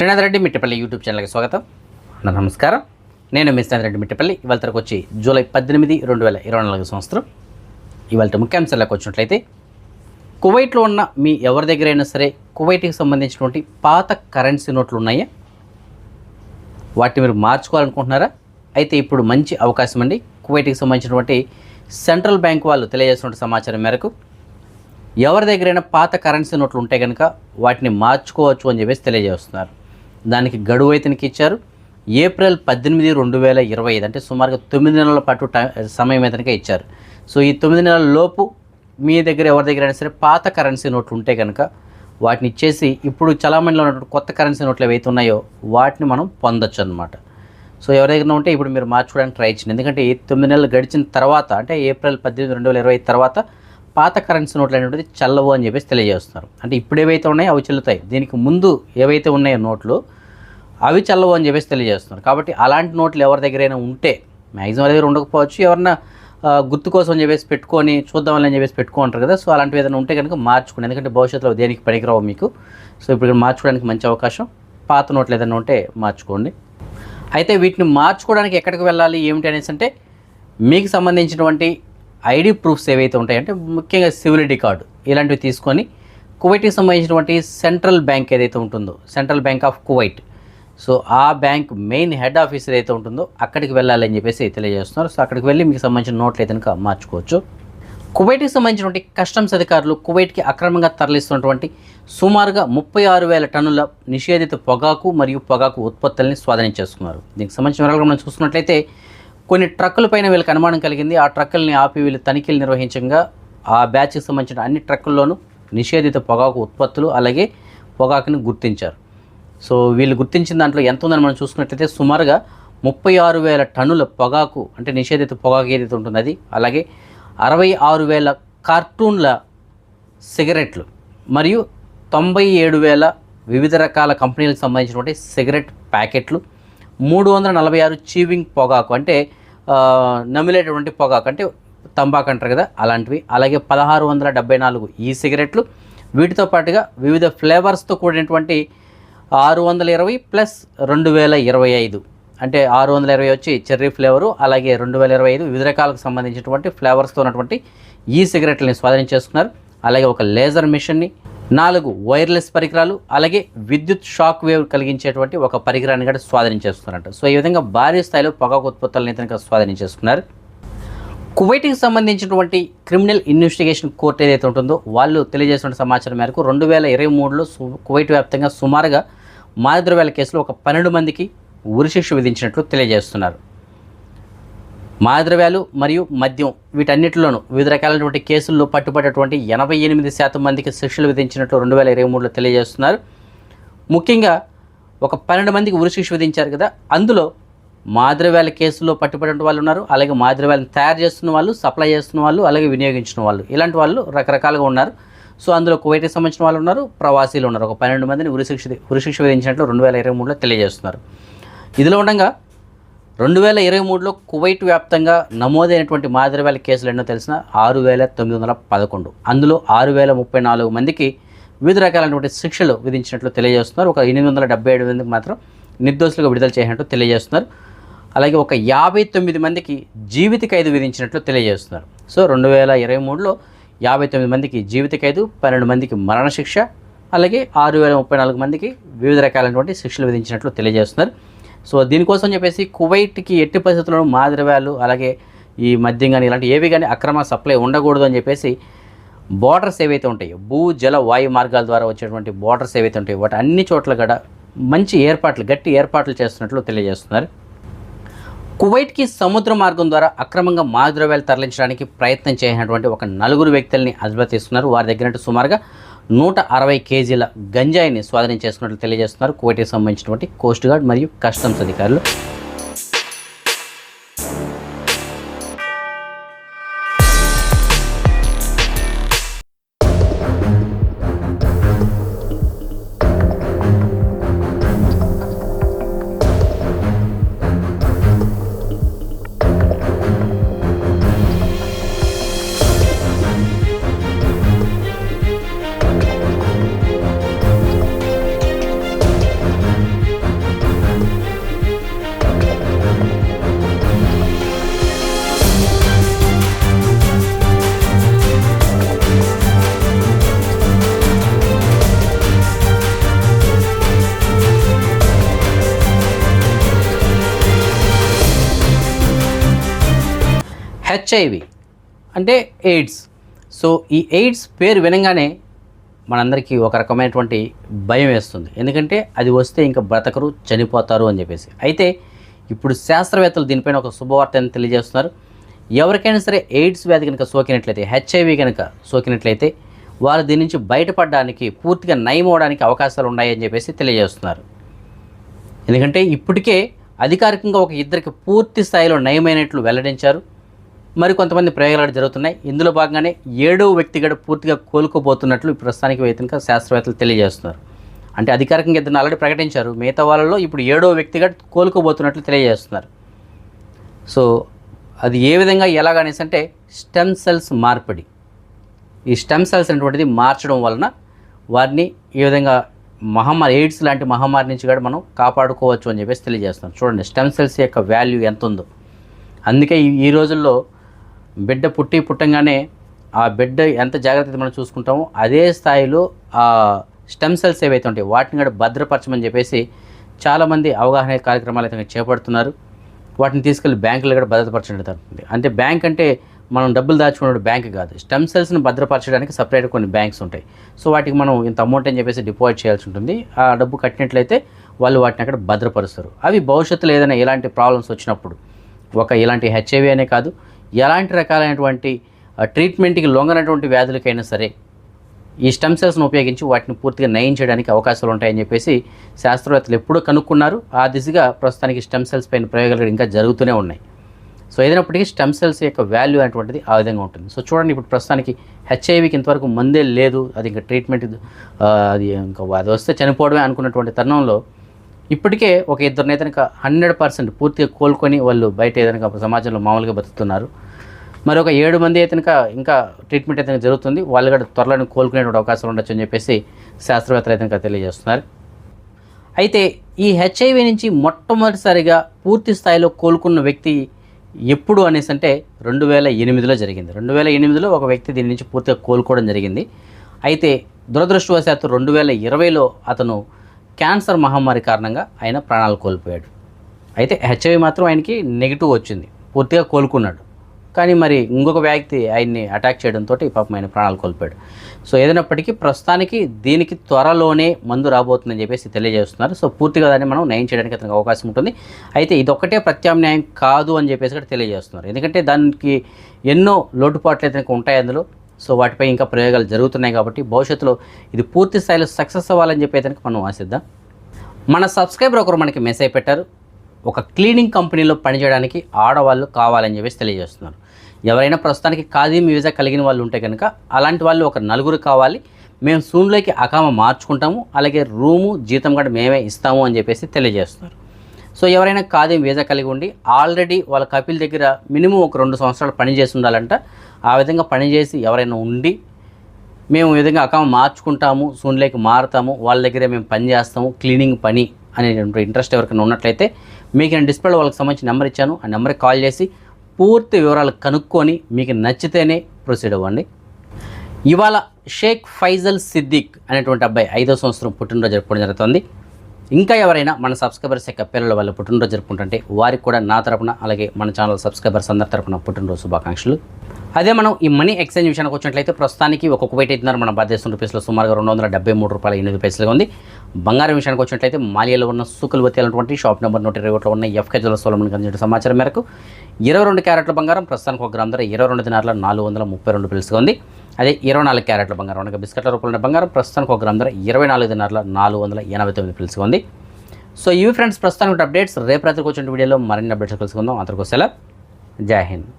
Srinath Reddy Mittapalli YouTube ఛానల్కి స్వాగతం. నా నమస్కారం. నేను మీ శ్రీనాథ్ రెడ్డి మిట్టపల్లి. ఇవాళ తరకు వచ్చి జూలై పద్దెనిమిది రెండు వేల ఇరవై నాలుగు సంవత్సరం. ఇవాళ ముఖ్యాంశాలకు వచ్చినట్లయితే కువైట్లో ఉన్న మీ ఎవరి దగ్గరైనా సరే కువైట్కి సంబంధించినటువంటి పాత కరెన్సీ నోట్లు ఉన్నాయా? వాటిని మీరు మార్చుకోవాలనుకుంటున్నారా? అయితే ఇప్పుడు మంచి అవకాశం అండి. కువైట్కి సంబంధించినటువంటి సెంట్రల్ బ్యాంక్ వాళ్ళు తెలియజేస్తున్న సమాచారం మేరకు ఎవరి దగ్గరైనా పాత కరెన్సీ నోట్లు ఉంటే కనుక వాటిని మార్చుకోవచ్చు అని చెప్పేసి తెలియజేస్తున్నారు. దానికి గడువు అయితేనికి ఇచ్చారు. ఏప్రిల్ పద్దెనిమిది రెండు వేల ఇరవై ఐదు అంటే సుమారుగా తొమ్మిది నెలల పాటు సమయం అయితే ఇచ్చారు. సో ఈ తొమ్మిది నెలల లోపు మీ దగ్గర ఎవరి దగ్గర అయినా సరే పాత కరెన్సీ నోట్లు ఉంటే కనుక వాటిని ఇచ్చేసి ఇప్పుడు చలామణిలో ఉన్నటువంటి కొత్త కరెన్సీ నోట్లు ఏవైతే ఉన్నాయో వాటిని మనం పొందొచ్చు అనమాట సో ఎవరి దగ్గర ఉంటే ఇప్పుడు మీరు మార్చుకోవడానికి ట్రై చేయండి. ఎందుకంటే ఈ తొమ్మిది నెలలు గడిచిన తర్వాత అంటే ఏప్రిల్ పద్దెనిమిది రెండు వేల ఇరవై తర్వాత పాత కరెన్సీ నోట్లు అనేటువంటిది చల్లవు అని చెప్పేసి తెలియజేస్తున్నారు. అంటే ఇప్పుడు ఏవైతే ఉన్నాయో అవి చెల్లుతాయి. దీనికి ముందు ఏవైతే ఉన్నాయో నోట్లు అవి చల్లవు అని చెప్పేసి తెలియజేస్తున్నారు. కాబట్టి అలాంటి నోట్లు ఎవరి దగ్గరైనా ఉంటే మ్యాక్సిమం దగ్గర ఉండకపోవచ్చు ఎవరన్నా గుర్తు కోసం అని చెప్పేసి పెట్టుకొని చూద్దామని అని చెప్పేసి పెట్టుకుంటారు కదా. సో అలాంటివి ఏదైనా ఉంటే కనుక మార్చుకోండి. ఎందుకంటే భవిష్యత్తులో దేనికి పనికిరావు మీకు. సో ఇప్పుడు మార్చుకోవడానికి మంచి అవకాశం. పాత నోట్లు ఏదైనా ఉంటే మార్చుకోండి. అయితే వీటిని మార్చుకోవడానికి ఎక్కడికి వెళ్ళాలి? ఏమిటి అనేసి అంటే మీకు సంబంధించినటువంటి ఐడి ప్రూఫ్స్ ఏవైతే ఉంటాయంటే ముఖ్యంగా సివిలిటీ కార్డు ఇలాంటివి తీసుకొని కువైట్కి సంబంధించినటువంటి సెంట్రల్ బ్యాంక్ ఏదైతే ఉంటుందో central bank of Kuwait. So ఆ బ్యాంక్ మెయిన్ హెడ్ ఆఫీస్ ఏదైతే ఉంటుందో అక్కడికి వెళ్ళాలని చెప్పేసి తెలియజేస్తున్నారు. సో అక్కడికి వెళ్ళి మీకు సంబంధించిన నోట్లు అయితే కనుక మార్చుకోవచ్చు. కువైట్కి సంబంధించినటువంటి కస్టమ్స్ అధికారులు కువైట్కి అక్రమంగా తరలిస్తున్నటువంటి సుమారుగా ముప్పై ఆరు వేల టన్నుల నిషేధిత పొగాకు మరియు పొగాకు ఉత్పత్తుల్ని స్వాధీనం చేసుకున్నారు. దీనికి సంబంధించిన వివరాలు మనం చూసుకున్నట్లయితే కొన్ని ట్రక్కుల పైన వీళ్ళకి అనుమానం కలిగింది. ఆ ట్రక్కుల్ని ఆపి వీళ్ళు తనిఖీలు నిర్వహించగా ఆ బ్యాచ్కి సంబంధించిన అన్ని ట్రక్కుల్లోనూ నిషేధిత పొగాకు ఉత్పత్తులు అలాగే పొగాకుని గుర్తించారు. సో వీళ్ళు గుర్తించిన దాంట్లో ఎంత ఉందని మనం చూసుకున్నట్లయితే సుమారుగా ముప్పై ఆరు వేల టన్నుల పొగాకు అంటే నిషేధిత పొగాకు ఏదైతే ఉంటుందో అది అలాగే అరవై ఆరు వేల కార్టూన్ల సిగరెట్లు మరియు తొంభై ఏడు వేల వివిధ రకాల కంపెనీలకు సంబంధించినటువంటి సిగరెట్ ప్యాకెట్లు మూడు వందల నలభై ఆరు చీవింగ్ పొగాకు అంటే నమిలేటటువంటి పొగాకు అంటే తంబాకు అంటారు కదా అలాంటివి. అలాగే పదహారు వందల డెబ్బై నాలుగు ఈ సిగరెట్లు. వీటితో పాటుగా వివిధ ఫ్లేవర్స్తో కూడినటువంటి ఆరు వందల ఇరవై ప్లస్ రెండు వేల ఇరవై ఐదు. అంటే ఆరు వందల ఇరవై వచ్చి చెర్రీ ఫ్లేవరు అలాగే రెండు వేల ఇరవై ఐదు వివిధ రకాలకు సంబంధించినటువంటి ఫ్లేవర్స్తో ఉన్నటువంటి ఈ సిగరెట్లని స్వాధీనం చేసుకున్నారు. అలాగే ఒక లేజర్ మిషన్ని నాలుగు వైర్లెస్ పరికరాలు అలాగే విద్యుత్ షాక్ వేవ్ కలిగించేటువంటి ఒక పరికరాన్ని కూడా స్వాధీనం చేసుకున్నారంట సో ఈ విధంగా భారీ స్థాయిలో పొగాకు ఉత్పత్తులను ఇతనికి స్వాధీనం చేసుకున్నారు. కువైట్కి సంబంధించినటువంటి క్రిమినల్ ఇన్వెస్టిగేషన్ కోర్టు ఏదైతే ఉంటుందో వాళ్ళు తెలియజేసిన సమాచారం మేరకు రెండు వేల ఇరవై మూడులో కువైట్ వ్యాప్తంగా సుమారుగా మాదద్రవ్యాల కేసులో ఒక పన్నెండు మందికి ఉరిశిక్ష విధించినట్లు తెలియజేస్తున్నారు. మాదద్రవ్యాలు మరియు మద్యం వీటన్నిటిలోనూ వివిధ రకాలైనటువంటి కేసుల్లో పట్టుబడేటువంటి ఎనభై ఎనిమిది శాతం మందికి శిక్షలు విధించినట్లు రెండు వేల ఇరవై మూడులో తెలియజేస్తున్నారు. ముఖ్యంగా ఒక పన్నెండు మందికి ఉరిశిక్ష విధించారు కదా అందులో మాదిరవేల కేసులో పట్టుబడిన వాళ్ళు ఉన్నారు అలాగే మాదిరవేలను తయారు చేస్తున్న వాళ్ళు సప్లై చేస్తున్న వాళ్ళు అలాగే వినియోగించిన వాళ్ళు. ఇలాంటి వాళ్ళు రకరకాలుగా ఉన్నారు. సో అందులో కువైట్కి సంబంధించిన వాళ్ళు ఉన్నారు ప్రవాసీలు ఉన్నారు. ఒక పన్నెండు మందిని ఉరిశిక్ష ఉరిశిక్ష విధించినట్లు రెండు వేల ఇరవై మూడులో తెలియజేస్తున్నారు. ఇదిలో ఉండగా రెండు వేల ఇరవై మూడులో కువైట్ వ్యాప్తంగా నమోదైనటువంటి మాదిరివేల కేసులు ఎన్నో తెలిసిన ఆరు వేల తొమ్మిది వందల పదకొండు. అందులో ఆరు వేల ముప్పై నాలుగు మందికి వివిధ రకాలైనటువంటి శిక్షలు విధించినట్లు తెలియజేస్తున్నారు. ఒక ఎనిమిది వందల డెబ్బై ఏడు మందికి మాత్రం నిర్దోషులుగా విడుదల చేసినట్టు తెలియజేస్తున్నారు. అలాగే ఒక యాభై తొమ్మిది మందికి జీవిత ఖైదు విధించినట్లు తెలియజేస్తున్నారు. సో రెండు వేల ఇరవై మూడులో యాభై తొమ్మిది మందికి జీవిత ఖైదు పన్నెండు మందికి మరణశిక్ష అలాగే ఆరు వేల ముప్పై నాలుగు మందికి వివిధ రకాలైనటువంటి శిక్షలు విధించినట్లు తెలియజేస్తున్నారు. సో దీనికోసం చెప్పేసి కువైట్కి ఎట్టి పరిస్థితుల్లో మాదిరివాళ్ళు అలాగే ఈ మద్యం కానీ ఇలాంటి ఏవి కానీ అక్రమ సప్లై ఉండకూడదు అని చెప్పేసి బోర్డర్స్ ఏవైతే ఉంటాయో భూ జల వాయు మార్గాల ద్వారా వచ్చేటువంటి బోర్డర్స్ ఏవైతే ఉంటాయో వాటి అన్ని చోట్ల కూడా మంచి ఏర్పాట్లు గట్టి ఏర్పాట్లు చేస్తున్నట్లు తెలియజేస్తున్నారు. కువైట్కి సముద్ర మార్గం ద్వారా అక్రమంగా మాదిరవేలు తరలించడానికి ప్రయత్నం చేసినటువంటి ఒక నలుగురు వ్యక్తుల్ని అదుపులో తీసుకున్నారు వారి దగ్గర సుమారుగా నూట అరవై కేజీల గంజాయిని స్వాధీనం చేసుకున్నట్లు తెలియజేస్తున్నారు కువైట్కి సంబంధించినటువంటి కోస్ట్ గార్డ్ మరియు కస్టమ్స్ అధికారులు. హెచ్ఐవి అంటే ఎయిడ్స్ సో ఈ ఎయిడ్స్ పేరు వినగానే మనందరికీ ఒక రకమైనటువంటి భయం వేస్తుంది. ఎందుకంటే అది వస్తే ఇంకా బ్రతకరు చనిపోతారు అని చెప్పేసి. అయితే ఇప్పుడు శాస్త్రవేత్తలు దీనిపైన ఒక శుభవార్తను తెలియజేస్తున్నారు. ఎవరికైనా సరే ఎయిడ్స్ వ్యాధి కనుక సోకినట్లయితే హెచ్ఐవి కనుక సోకినట్లయితే వారు దీని నుంచి బయటపడడానికి పూర్తిగా నయం అవడానికి అవకాశాలు ఉన్నాయని చెప్పేసి తెలియజేస్తున్నారు. ఎందుకంటే ఇప్పటికే అధికారికంగా ఒక ఇద్దరికి పూర్తి స్థాయిలో నయమైనట్లు వెల్లడించారు. మరి కొంతమంది ప్రయోగాలు జరుగుతున్నాయి. ఇందులో భాగంగానే ఏడవ వ్యక్తి కూడా పూర్తిగా కోలుకోబోతున్నట్లు ప్రస్తుతానికి వైద్యంగా శాస్త్రవేత్తలు తెలియజేస్తున్నారు. అంటే అధికారికంగా ఇద్దరు ఆల్రెడీ ప్రకటించారు. మిగతా వాళ్ళలో ఇప్పుడు ఏడో వ్యక్తిగా కోలుకోబోతున్నట్లు తెలియజేస్తున్నారు. సో అది ఏ విధంగా ఎలాగనేసి అంటే స్టెమ్ సెల్స్ మార్పిడి. ఈ స్టెమ్ సెల్స్ అనేటువంటిది మార్చడం వలన వారిని ఈ విధంగా మహమ్మారి ఎయిడ్స్ లాంటి మహమ్మారి నుంచి కూడా మనం కాపాడుకోవచ్చు అని చెప్పేసి తెలియజేస్తున్నాం చూడండి స్టెమ్ సెల్స్ యొక్క వాల్యూ ఎంత ఉందో అందుకే ఈ ఈ రోజుల్లో బిడ్డ పుట్టి పుట్టంగానే ఆ బిడ్డ ఎంత జాగ్రత్త మనం చూసుకుంటామో అదే స్థాయిలో ఆ స్టెమ్ సెల్స్ ఏవైతే ఉంటాయి వాటిని కూడా భద్రపరచమని చెప్పేసి చాలామంది అవగాహన కార్యక్రమాలు అయితే చేపడుతున్నారు. వాటిని తీసుకెళ్ళి బ్యాంకులో కూడా భద్రపరచడం జరుగుతుంది అంటే బ్యాంక్ అంటే మనం డబ్బులు దాచుకునే బ్యాంక్ కాదు. స్టెమ్ సెల్స్ని భద్రపరచడానికి సపరేట్ కొన్ని బ్యాంక్స్ ఉంటాయి. సో వాటికి మనం ఇంత అమౌంట్ అని చెప్పేసి డిపాజిట్ చేయాల్సి ఉంటుంది. ఆ డబ్బు కట్టినట్లయితే వాళ్ళు వాటిని అక్కడ భద్రపరుస్తారు. అవి భవిష్యత్తులో ఏదైనా ఎలాంటి ప్రాబ్లమ్స్ వచ్చినప్పుడు ఒక ఇలాంటి హెచ్ఐవి అనే కాదు ఎలాంటి రకాలైనటువంటి ట్రీట్మెంట్కి లొంగనటువంటి వ్యాధులకైనా సరే ఈ స్టెమ్ సెల్స్ను ఉపయోగించి వాటిని పూర్తిగా నయం చేయడానికి అవకాశాలు ఉంటాయని చెప్పేసి శాస్త్రవేత్తలు ఎప్పుడూ కనుక్కున్నారు. ఆ దిశగా ప్రస్తుతానికి స్టెమ్ సెల్స్ పైన ప్రయోగాలు ఇంకా జరుగుతూనే ఉన్నాయి. సో ఏదైనప్పటికీ స్టెమ్ సెల్స్ యొక్క వాల్యూ అనేటువంటిది ఆ విధంగా ఉంటుంది. సో చూడండి ఇప్పుడు ప్రస్తుతానికి హెచ్ఐవికి ఇంతవరకు మందే లేదు. అది ఇంకా ట్రీట్మెంట్ అది ఇంకా అది వస్తే చనిపోవడమే అనుకున్నటువంటి తరుణంలో ఇప్పటికే ఒక ఇద్దరిని అయితే హండ్రెడ్ పర్సెంట్ పూర్తిగా కోలుకొని వాళ్ళు బయట ఏదైనా సమాజంలో మామూలుగా బతుకుతున్నారు. మరి ఒక ఏడు మంది అయితే ఇంకా ట్రీట్మెంట్ అయితే జరుగుతుంది. వాళ్ళు కూడా త్వరలో కోలుకునే అవకాశం ఉండొచ్చు అని చెప్పేసి శాస్త్రవేత్తలు అయితే తెలియజేస్తున్నారు. అయితే ఈ హెచ్ఐవి నుంచి మొట్టమొదటిసారిగా పూర్తి స్థాయిలో కోలుకున్న వ్యక్తి ఎప్పుడు అనేసి అంటే రెండు వేల ఎనిమిదిలో జరిగింది. రెండు వేల ఎనిమిదిలో ఒక వ్యక్తి దీని నుంచి పూర్తిగా కోలుకోవడం జరిగింది. అయితే దురదృష్టవశాత్తు రెండు వేల ఇరవైలో అతను క్యాన్సర్ మహమ్మారి కారణంగా ఆయన ప్రాణాలు కోల్పోయాడు. అయితే హెచ్ఐవి మాత్రం ఆయనకి నెగిటివ్ వచ్చింది. పూర్తిగా కోలుకున్నాడు. కానీ మరి ఇంకొక వ్యక్తి ఆయన్ని అటాక్ చేయడంతో పాపం ఆయన ప్రాణాలు కోల్పోయాడు. సో ఏదైనప్పటికీ ప్రస్తుతానికి దీనికి త్వరలోనే మందు రాబోతుందని చెప్పేసి తెలియజేస్తున్నారు. సో పూర్తిగా దాన్ని మనం నయం చేయడానికి అతనికి అవకాశం ఉంటుంది. అయితే ఇదొక్కటే ప్రత్యామ్నాయం కాదు అని చెప్పేసి కూడా తెలియజేస్తున్నారు. ఎందుకంటే దానికి ఎన్నో లోటుపాట్లు అయితే ఉంటాయి అందులో. సో వాటిపై ఇంకా ప్రయోగాలు జరుగుతున్నాయి కాబట్టి భవిష్యత్తులో ఇది పూర్తి స్థాయిలో సక్సెస్ అవ్వాలని చెప్పి అయితే మనం ఆశిద్దాం. మన సబ్స్క్రైబర్ ఒకరు మనకి మెసేజ్ పెట్టారు. ఒక క్లీనింగ్ కంపెనీలో పనిచేయడానికి ఆడవాళ్ళు కావాలని చెప్పేసి తెలియజేస్తున్నారు. ఎవరైనా ప్రస్తుతానికి ఖాదీం వీజా కలిగిన వాళ్ళు ఉంటే కనుక అలాంటి వాళ్ళు ఒక నలుగురు కావాలి. మేము సూన్లోకి అకామ మార్చుకుంటాము. అలాగే రూము జీతం కూడా మేమే ఇస్తాము అని చెప్పేసి తెలియజేస్తున్నారు. సో ఎవరైనా ఖాదీం వీజా కలిగి ఉండి ఆల్రెడీ వాళ్ళ కపిల్ దగ్గర మినిమం ఒక రెండు సంవత్సరాలు పని చేసి ఉండాలంట. ఆ విధంగా పనిచేసి ఎవరైనా ఉండి మేము ఈ విధంగా అకౌంట్ మార్చుకుంటాము సూన్లోకి మారుతాము వాళ్ళ దగ్గరే మేము పని చేస్తాము క్లీనింగ్ పని అనేటువంటి ఇంట్రెస్ట్ ఎవరికైనా ఉన్నట్లయితే మీకు నేను డిస్ప్లే వాళ్ళకి సంబంధించిన నెంబర్ ఇచ్చాను ఆ నెంబర్కి కాల్ చేసి పూర్తి వివరాలు కనుక్కొని మీకు నచ్చితేనే ప్రొసీడ్ అవ్వండి. ఇవాళ షేక్ ఫైజల్ సిద్దిక్ అనేటువంటి అబ్బాయి ఐదో సంవత్సరం పుట్టినరోజు జరుపుకోవడం జరుగుతుంది. ఇంకా ఎవరైనా మన సబ్స్క్రైబర్స్ యొక్క పిల్లల వాళ్ళు పుట్టినరోజు జరుపుకుంటుంటే వారికి కూడా నా తరపున అలాగే మన ఛానల్ సబ్స్క్రైబర్స్ అందరి తరపున పుట్టినరోజు శుభాకాంక్షలు. అదే మనం ఈ మనీ ఎక్స్చేంజ్ విషయానికి వచ్చినట్లయితే ప్రస్తుతానికి ఒక్కొక్క వెయిట్ అవుతున్నారు మన భారతదేశం రూపీస్లో సుమారుగా రెండు వందల డెబ్బై మూడు రూపాయల ఎనిమిది పైసలుగా ఉంది. బంగారం విషయానికి వచ్చినట్లయితే మాలియాలో ఉన్న సూకులు అనేటువంటి షాప్ నెంబర్ నూట ఇరవై ఒకటిలో ఉన్న ఎఫ్కే జ్వల సోలం అందించిన సమాచారం మేరకు ఇరవై రెండు క్యారెట్ల బంగారం ప్రస్తుతానికి ఒక గ్రామ ధర ఇరవై రెండు దినాల నాలుగు వందల ముప్పై రెండు పైసలుగా ఉంది. అదే ఇరవై నాలుగు క్యారెట్ల బంగారం అనగా బిస్కెట్ల రూపంలో ఉన్న బంగారం ప్రస్తుతానికి ఒక గ్రామ ధర ఇరవై నాలుగు దినాల నాలుగు వందల ఎనభై తొమ్మిది పైసలుగా ఉంది. సో ఇవి ఫ్రెండ్స్ ప్రస్తుతానికి అప్డేట్స్. రేపు రాత్రికి వచ్చిన వీడియోలో మరిన్ని అప్డేట్స్ కలుసుకుందాం అందరికీ సెలవు. జై హింద్.